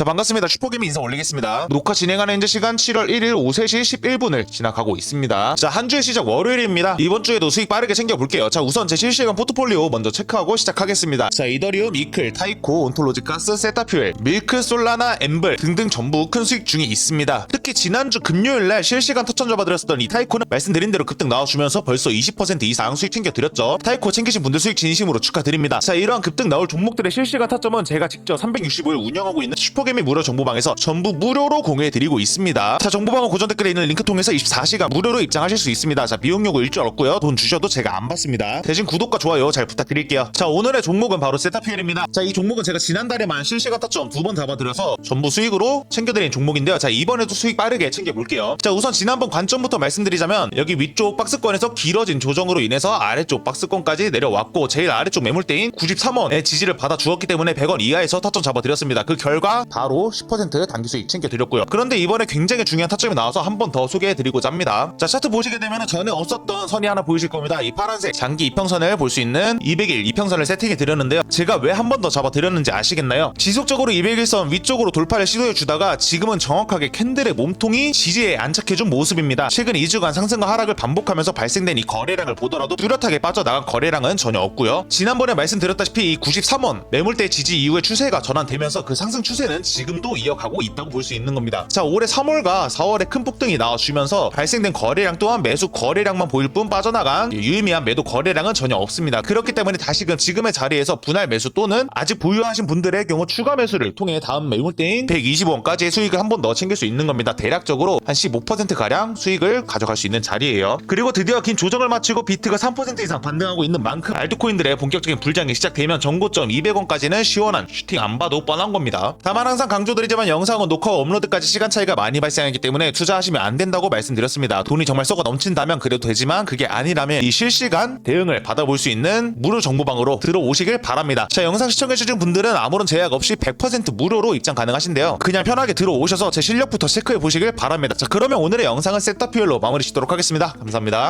자 반갑습니다. 슈퍼게임 인사 올리겠습니다. 녹화 진행하는 현재 시간 7월 1일 오후 3시 11분을 지나가고 있습니다. 자 한 주의 시작 월요일입니다. 이번 주에도 수익 빠르게 챙겨볼게요. 자 우선 제 실시간 포트폴리오 먼저 체크하고 시작하겠습니다. 자 이더리움, 이클, 타이코, 온톨로지 가스, 세타퓨엘, 밀크, 솔라나, 엠블 등등 전부 큰 수익 중에 있습니다. 특히 지난주 금요일날 실시간 터천 잡아드렸었던 이 타이코는 말씀드린 대로 급등 나와주면서 벌써 20% 이상 수익 챙겨드렸죠. 타이코 챙기신 분들 수익 진심으로 축하드립니다. 자 이러한 급등 나올 종목들의 실시간 타점은 제가 직접 365일 운영하고 있는 슈퍼게임 의 무료 정보방에서 전부 무료로 공유해드리고 있습니다. 자 정보방은 고정 댓글에 있는 링크 통해서 24시간 무료로 입장하실 수 있습니다. 자 비용 요구 일절 없고요. 돈 주셔도 제가 안 받습니다. 대신 구독과 좋아요 잘 부탁드릴게요. 자 오늘의 종목은 바로 세타피엘입니다. 자 이 종목은 제가 지난달에만 실시간 타점 두 번 잡아드려서 전부 수익으로 챙겨드린 종목인데요. 자 이번에도 수익 빠르게 챙겨볼게요. 자 우선 지난번 관점부터 말씀드리자면 여기 위쪽 박스권에서 길어진 조정으로 인해서 아래쪽 박스권까지 내려왔고 제일 아래쪽 매물대인 93원의 지지를 받아 주었기 때문에 100원 이하에서 타점 잡아드렸습니다. 그 결과 바로 10% 단기 수익 챙겨드렸고요. 그런데 이번에 굉장히 중요한 타점이 나와서 한 번 더 소개해드리고자 합니다. 자 차트 보시게 되면 전에 없었던 선이 하나 보이실 겁니다. 이 파란색 장기 이평선을 볼 수 있는 200일 이평선을 세팅해 드렸는데요. 제가 왜 한 번 더 잡아드렸는지 아시겠나요? 지속적으로 200일선 위쪽으로 돌파를 시도해 주다가 지금은 정확하게 캔들의 몸통이 지지에 안착해준 모습입니다. 최근 2주간 상승과 하락을 반복하면서 발생된 이 거래량을 보더라도 뚜렷하게 빠져나간 거래량은 전혀 없고요. 지난번에 말씀드렸다시피 이 93원 매물대 지지 이후의 추세가 전환되면서 그 상승 추세는 지금도 이어가고 있다고 볼 수 있는 겁니다. 자 올해 3월과 4월에 큰 폭등이 나와주면서 발생된 거래량 또한 매수 거래량만 보일 뿐 빠져나간 유의미한 매도 거래량은 전혀 없습니다. 그렇기 때문에 다시금 지금의 자리에서 분할 매수 또는 아직 보유하신 분들의 경우 추가 매수를 통해 다음 매물대인 120원까지의 수익을 한 번 더 챙길 수 있는 겁니다. 대략적으로 한 15%가량 수익을 가져갈 수 있는 자리예요. 그리고 드디어 긴 조정을 마치고 비트가 3% 이상 반등하고 있는 만큼 알트코인들의 본격적인 불장이 시작되면 정고점 200원까지는 시원한 슈팅 안 봐도 뻔한 겁니다. 다만 항상 강조드리지만 영상은 녹화와 업로드까지 시간 차이가 많이 발생하기 때문에 투자하시면 안 된다고 말씀드렸습니다. 돈이 정말 썩어 넘친다면 그래도 되지만 그게 아니라면 이 실시간 대응을 받아볼 수 있는 무료 정보방으로 들어오시길 바랍니다. 자 영상 시청해주신 분들은 아무런 제약 없이 100% 무료로 입장 가능하신데요. 그냥 편하게 들어오셔서 제 실력부터 체크해 보시길 바랍니다. 자 그러면 오늘의 영상은 세타퓨엘로 마무리 짓도록 하겠습니다. 감사합니다